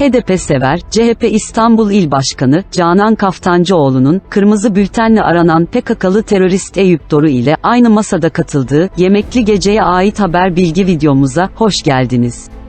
HDP sever, CHP İstanbul İl Başkanı Canan Kaftancıoğlu'nun kırmızı bültenle aranan PKK'lı terörist Eyüp Doru ile aynı masada katıldığı Yemekli Gece'ye ait haber bilgi videomuza hoş geldiniz.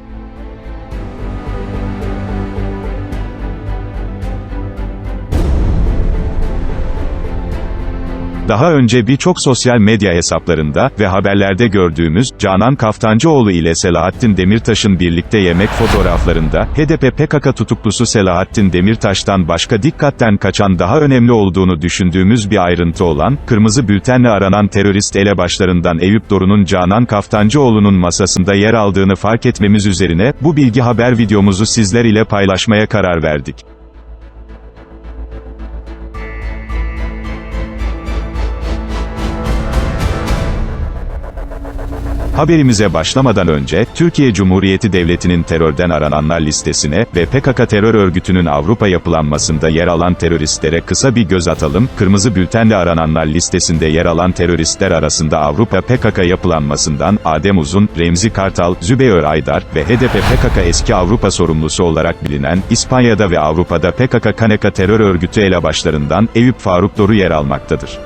Daha önce birçok sosyal medya hesaplarında ve haberlerde gördüğümüz Canan Kaftancıoğlu ile Selahattin Demirtaş'ın birlikte yemek fotoğraflarında HDP PKK tutuklusu Selahattin Demirtaş'tan başka dikkatten kaçan daha önemli olduğunu düşündüğümüz bir ayrıntı olan kırmızı bültenle aranan terörist elebaşlarından Eyüp Dorun'un Canan Kaftancıoğlu'nun masasında yer aldığını fark etmemiz üzerine bu bilgi haber videomuzu sizler ile paylaşmaya karar verdik. Haberimize başlamadan önce, Türkiye Cumhuriyeti Devleti'nin terörden arananlar listesine ve PKK terör örgütünün Avrupa yapılanmasında yer alan teröristlere kısa bir göz atalım. Kırmızı bültenle arananlar listesinde yer alan teröristler arasında Avrupa PKK yapılanmasından Adem Uzun, Remzi Kartal, Zübeyir Aydar ve HDP PKK eski Avrupa sorumlusu olarak bilinen, İspanya'da ve Avrupa'da PKK Kaneka terör örgütü elebaşlarından Eyüp Faruk Doru yer almaktadır.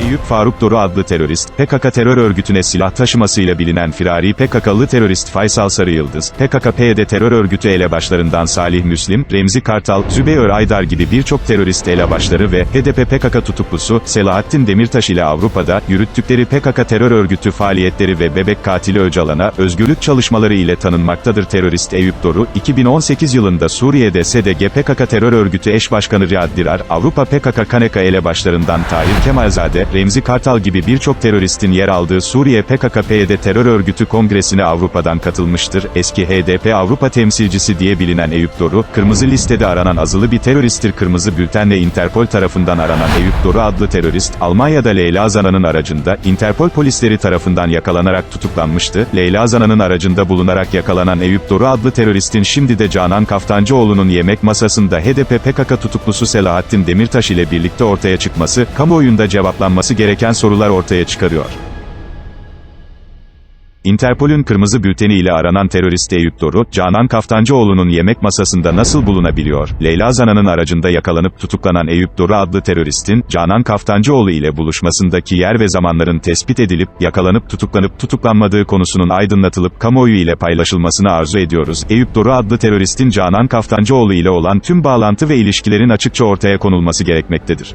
Eyüp Faruk Doru adlı terörist, PKK terör örgütüne silah taşımasıyla bilinen firari PKK'lı terörist Faysal Sarı Yıldız, PKK-PYD terör örgütü elebaşlarından Salih Müslim, Remzi Kartal, Zübeyir Aydar gibi birçok terörist elebaşları ve HDP PKK tutuklusu, Selahattin Demirtaş ile Avrupa'da, yürüttükleri PKK terör örgütü faaliyetleri ve bebek katili Öcalan'a, özgürlük çalışmaları ile tanınmaktadır terörist Eyüp Doru, 2018 yılında Suriye'de SDG PKK terör örgütü eş başkanı Riyad Dirar, Avrupa PKK Kaneka elebaşlarından Tahir Kemalzade, Remzi Kartal gibi birçok teröristin yer aldığı Suriye PKK-PYD terör örgütü kongresine Avrupa'dan katılmıştır. Eski HDP Avrupa temsilcisi diye bilinen Eyüp Doru, kırmızı listede aranan azılı bir teröristtir. Kırmızı bültenle Interpol tarafından aranan Eyüp Doru adlı terörist, Almanya'da Leyla Zana'nın aracında, Interpol polisleri tarafından yakalanarak tutuklanmıştı. Leyla Zana'nın aracında bulunarak yakalanan Eyüp Doru adlı teröristin şimdi de Canan Kaftancıoğlu'nun yemek masasında HDP PKK tutuklusu Selahattin Demirtaş ile birlikte ortaya çıkması, kamuoyunda cevaplanması gereken sorular ortaya çıkarıyor. Interpol'ün kırmızı bülteni ile aranan terörist Eyüp Doru, Canan Kaftancıoğlu'nun yemek masasında nasıl bulunabiliyor? Leyla Zana'nın aracında yakalanıp tutuklanan Eyüp Doru adlı teröristin, Canan Kaftancıoğlu ile buluşmasındaki yer ve zamanların tespit edilip, yakalanıp tutuklanıp tutuklanmadığı konusunun aydınlatılıp kamuoyu ile paylaşılmasını arzu ediyoruz. Eyüp Doru adlı teröristin Canan Kaftancıoğlu ile olan tüm bağlantı ve ilişkilerin açıkça ortaya konulması gerekmektedir.